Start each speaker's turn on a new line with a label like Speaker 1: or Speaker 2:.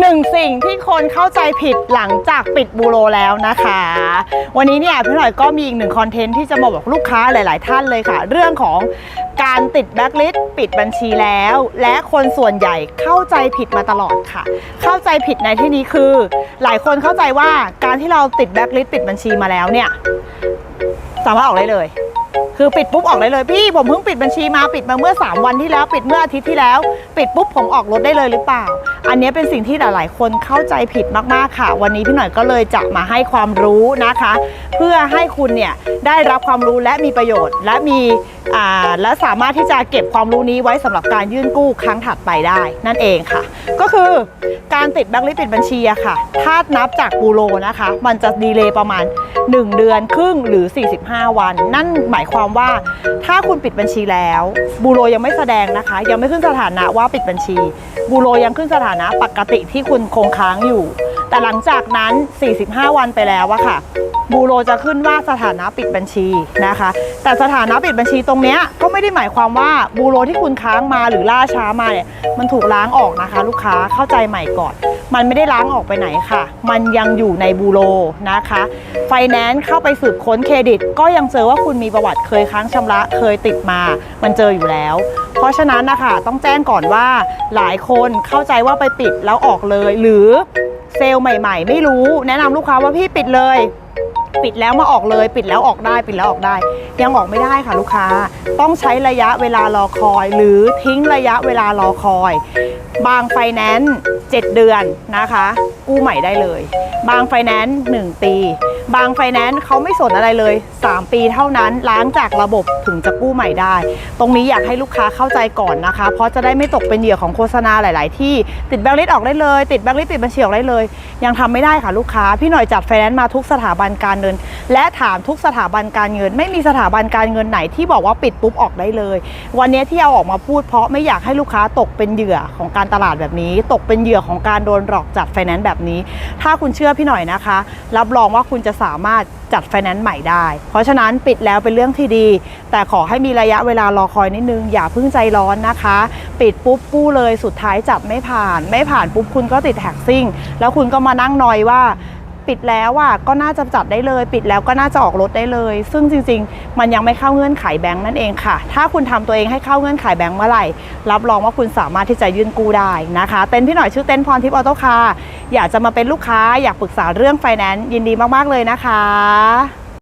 Speaker 1: หนึ่งสิ่งที่คนเข้าใจผิดหลังจากปิดบูโรแล้วนะคะ วันนี้เนี่ยพี่หน่อยก็มีอีกหนึ่งคอนเทนต์ที่จะมาบอกลูกค้าหลาย ๆ ท่านเลยค่ะ เรื่องของการติดแบล็คลิสต์ปิดบัญชีแล้ว และคนส่วนใหญ่เข้าใจผิดมาตลอดค่ะ เข้าใจผิดในที่นี้คือ หลายคนเข้าใจว่าการที่เราติดแบล็คลิสต์ปิดบัญชีมาแล้วเนี่ยสามารถออกได้เลยคือปิดปุ๊บออกได้เลยพี่ผมเพิ่งปิดบัญชีมาปิดมาเมื่อ 3 วันที่แล้ว ปิดเมื่ออาทิตย์ที่แล้ว ปิดปุ๊บผมออกรถได้เลยหรือเปล่า อันนี้เป็นสิ่งที่หลายๆ คนเข้าใจผิดมากๆค่ะ วันนี้พี่หน่อยก็เลยจะมาให้ความรู้นะคะ เพื่อให้คุณเนี่ยได้รับความรู้และมีประโยชน์ และมีอ่าและสามารถที่จะเก็บความรู้นี้ไว้สำหรับการยื่นกู้ครั้งถัดไปได้นั่นเองค่ะ ก็คือการติดแบล็คลิสต์ปิดบัญชีอะค่ะ ถ้านับจากบูโรนะคะ มันจะดีเลย์ประมาณ 1 เดือนครึ่งหรือ 45 วัน นั่นหมายความว่าถ้าคุณปิดบัญชีแล้วบูโรยังไม่แสดงนะคะ ยังไม่ขึ้นสถานะว่าปิดบัญชีบูโรยังขึ้นสถานะ ปกติที่คุณคงค้างอยู่ แต่หลังจากนั้น 45 วันไปแล้วอะค่ะ บูโรจะขึ้นว่าสถานะปิดบัญชีนะคะ แต่สถานะปิดบัญชีตรงเนี้ยก็ไม่ได้หมายความว่าบูโรที่คุณค้างมาหรือล่าช้ามาเนี่ยมันถูกล้างออกนะคะ ลูกค้าเข้าใจใหม่ก่อน มันไม่ได้ล้างออกไปไหนค่ะ มันยังอยู่ในบูโรนะคะไฟแนนซ์เข้าไปสืบค้นเครดิต ก็ยังเจอว่าคุณมีประวัติเคยค้างชำระเคยติดมา มันเจออยู่แล้ว เพราะฉะนั้นนะคะต้องแจ้งก่อนว่าหลายคนเข้าใจว่าไปปิดแล้วออกเลยหรือ เซลล์ใหม่ ๆ ไม่รู้ แนะนำลูกค้าว่าพี่ปิดเลย ปิดแล้วมาออกเลย ปิดแล้วออกได้ ปิดแล้วออกได้ ยังออกไม่ได้ค่ะลูกค้า ต้องใช้ระยะเวลารอคอย หรือทิ้งระยะเวลารอคอย บางไฟแนนซ์7เดือนนะคะ กู้ใหม่ได้เลย บางไฟแนนซ์1ปีบางไฟแนนซ์เขาไม่สนอะไรเลย 3 ปีเท่านั้นล้างจากระบบถึงจะกู้ใหม่ได้ ตรงนี้อยากให้ลูกค้าเข้าใจก่อนนะคะ เพราะจะได้ไม่ตกเป็นเหยื่อของโฆษณาหลาย ๆ ที่ติดแบงค์ลิสต์ออกได้เลย ติดแบงค์ลิสต์ปิดบัญชีออกได้เลย ยังทำไม่ได้ค่ะลูกค้า พี่หน่อยจัดไฟแนนซ์มาทุกสถาบันการเงิน และถามทุกสถาบันการเงิน ไม่มีสถาบันการเงินไหนที่บอกว่าปิดปุ๊บออกได้เลย วันนี้ที่เอาออกมาพูดเพราะไม่อยากให้ลูกค้าตกเป็นเหยื่อของการตลาดแบบนี้ ตกเป็นเหยื่อของการโดนหลอกจัดไฟแนนซ์แบบนี้ ถ้าคุณเชื่อพี่หน่อยนะคะ รับรองว่าคุณจะสามารถจัดไฟแนนซ์ใหม่ได้ เพราะฉะนั้นปิดแล้วเป็นเรื่องที่ดี แต่ขอให้มีระยะเวลารอคอยนิดนึง อย่าเพิ่งใจร้อนนะคะ ปิดปุ๊บกู้เลยสุดท้ายจับไม่ผ่าน ไม่ผ่านปุ๊บคุณก็ติดแท็กซิ่ง แล้วคุณก็มานั่งนอยว่า ปิดแล้วอะก็น่าจะจัดได้เลย ปิดแล้วก็น่าจะออกรถได้เลย ซึ่งจริง ๆ มันยังไม่เข้าเงื่อนไขแบงค์นั่นเองค่ะ ถ้าคุณทำตัวเองให้เข้าเงื่อนไขแบงค์เมื่อไหร่ รับรองว่าคุณสามารถที่จะยื่นกู้ได้นะคะ เต้นพี่หน่อยชื่อเต้นพรทิพย์ออโต้คาร์อยากจะมาเป็นลูกค้าอยากปรึกษาเรื่องไฟแนนซ์ยินดีมากๆเลยนะคะ